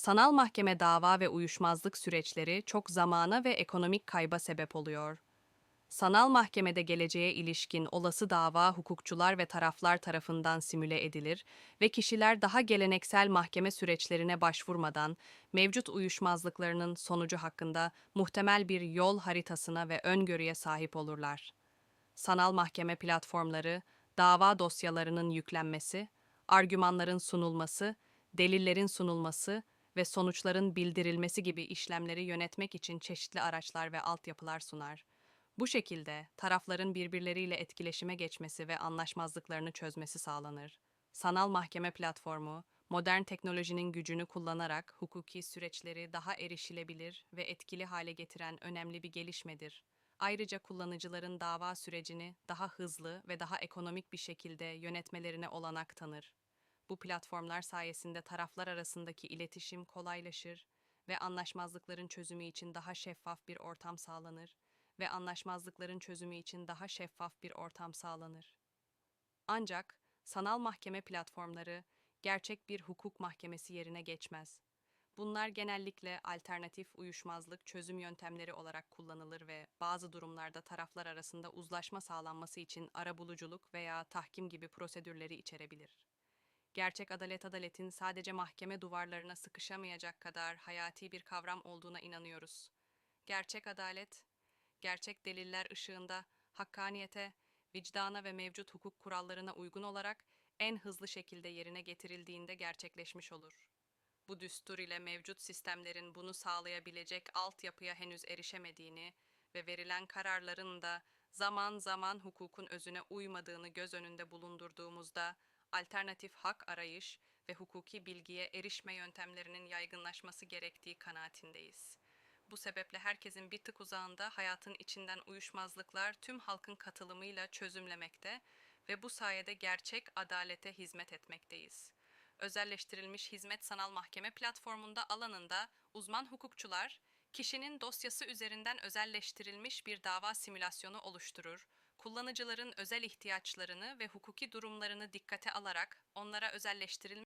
Sanal mahkeme dava ve uyuşmazlık süreçleri çok zamana ve ekonomik kayba sebep oluyor. Sanal mahkemede geleceğe ilişkin olası dava hukukçular ve taraflar tarafından simüle edilir ve kişiler daha geleneksel mahkeme süreçlerine başvurmadan mevcut uyuşmazlıklarının sonucu hakkında muhtemel bir yol haritasına ve öngörüye sahip olurlar. Sanal mahkeme platformları, dava dosyalarının yüklenmesi, argümanların sunulması, delillerin sunulması ve sonuçların bildirilmesi gibi işlemleri yönetmek için çeşitli araçlar ve altyapılar sunar. Bu şekilde tarafların birbirleriyle etkileşime geçmesi ve anlaşmazlıklarını çözmesi sağlanır. Sanal mahkeme platformu, modern teknolojinin gücünü kullanarak hukuki süreçleri daha erişilebilir ve etkili hale getiren önemli bir gelişmedir. Ayrıca kullanıcıların dava sürecini daha hızlı ve daha ekonomik bir şekilde yönetmelerine olanak tanır. Bu platformlar sayesinde taraflar arasındaki iletişim kolaylaşır ve anlaşmazlıkların çözümü için daha şeffaf bir ortam sağlanır ve anlaşmazlıkların çözümü için daha şeffaf bir ortam sağlanır. Ancak sanal mahkeme platformları gerçek bir hukuk mahkemesi yerine geçmez. Bunlar genellikle alternatif uyuşmazlık çözüm yöntemleri olarak kullanılır ve bazı durumlarda taraflar arasında uzlaşma sağlanması için arabuluculuk veya tahkim gibi prosedürleri içerebilir. Gerçek adalet adaletin sadece mahkeme duvarlarına sıkışamayacak kadar hayati bir kavram olduğuna inanıyoruz. Gerçek adalet, gerçek deliller ışığında hakkaniyete, vicdana ve mevcut hukuk kurallarına uygun olarak en hızlı şekilde yerine getirildiğinde gerçekleşmiş olur. Bu düstur ile mevcut sistemlerin bunu sağlayabilecek altyapıya henüz erişemediğini ve verilen kararların da zaman zaman hukukun özüne uymadığını göz önünde bulundurduğumuzda alternatif hak arayış ve hukuki bilgiye erişme yöntemlerinin yaygınlaşması gerektiği kanaatindeyiz. Bu sebeple herkesin bir tık uzağında hayatın içinden uyuşmazlıklar tüm halkın katılımıyla çözümlemekte ve bu sayede gerçek adalete hizmet etmekteyiz. Özelleştirilmiş hizmet sanal mahkeme platformunda alanında uzman hukukçular kişinin dosyası üzerinden özelleştirilmiş bir dava simülasyonu oluşturur. Kullanıcıların özel ihtiyaçlarını ve hukuki durumlarını dikkate alarak onlara özelleştirilmiş